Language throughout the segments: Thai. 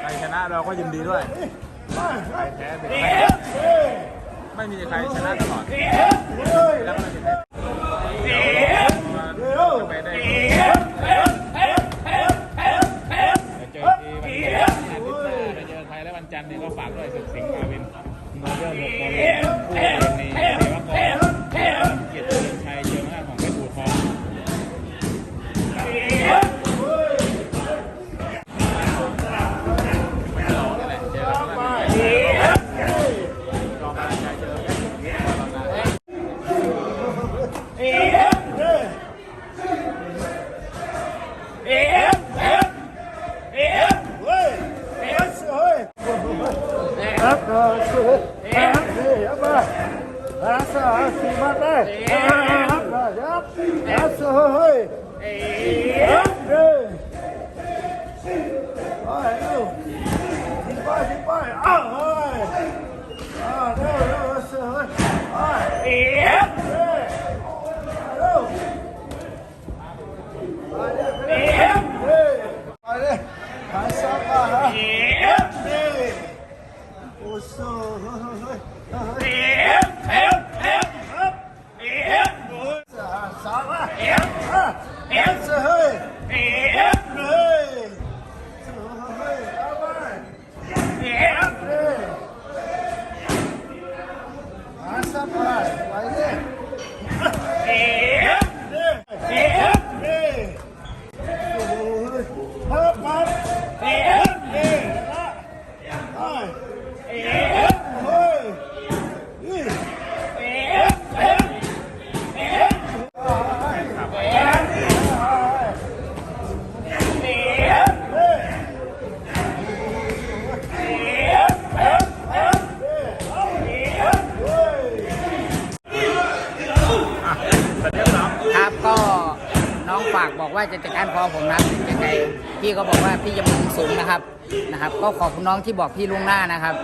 ใครชนะเราก็ยินดีด้วย ใครแพ้เป็นไม่มีใครชนะตลอด แล้วก็ไม่มีใครเดี๋ยวจะไปได้เจอทีวันนี้อาทิตย์หน้าไปเจอใครแล้ววันจันทร์เนี่ยก็ฝากด้วยสุดสิงห์มาวินโนเดอร์หกโมงเย็นคู่เย็นนี้ ค ฝากบอกว่าจะจัดการพอผมนะยังไงพี่ก็บอกว่าพี่จะมุงสูงนะครับนะครับ ก็ขอบคุณน้องที่บอกพี่ล่วงหน้านะครับ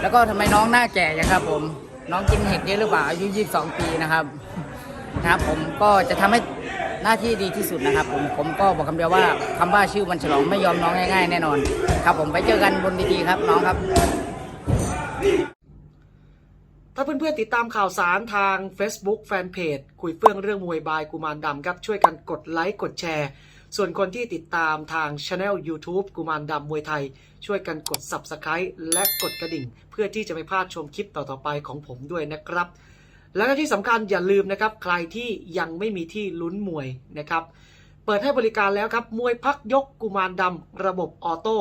แล้วก็ทำไมน้องหน้าแก่ยังครับ ผมน้องกินเห็ดเยอะหรือเปล่าอายุ22 ปีนะครับนะครับ ผมก็จะทำให้หน้าที่ดีที่สุดนะครับ ผมผมก็บอกคำเดียวว่าคำว่าชื่อวันฉลองไม่ยอมน้องง่ายๆแน่นอน ครับ ผมไปเจอกันบนเวทีครับน้องครับ ถ้าเพื่อนๆติดตามข่าวสารทาง Facebook Fanpage คุยเฟื่องเรื่องมวยบายกุมารดำครับ ช่วยกันกดไลค์กดแชร์ ส่วนคนที่ติดตามทาง Channel YouTube กุมารดำมวยไทย ช่วยกันกด Subscribe และกดกระดิ่ง เพื่อที่จะไม่พลาดชมคลิปต่อๆไปของผมด้วยนะครับ และที่สำคัญอย่าลืมนะครับ ใครที่ยังไม่มีที่ลุ้นมวยนะครับ เปิดให้บริการแล้วครับ มวยพักยกกุมารดำระบบออโต้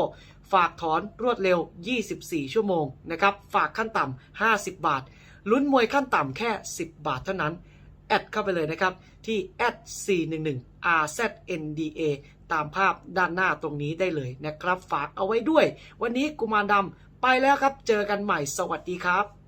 ฝากถอนรวดเร็ว 24 ชั่วโมงนะครับ ฝากขั้นต่ำ 50 บาท ลุ้นมวยขั้นต่ำแค่ 10 บาทเท่านั้น แอดเข้าไปเลยนะครับ ที่ @411 RZNDA ตามภาพด้านหน้าตรงนี้ได้เลยนะครับ ฝากเอาไว้ด้วย วันนี้กุมารดำไปแล้วครับ เจอกันใหม่ สวัสดีครับ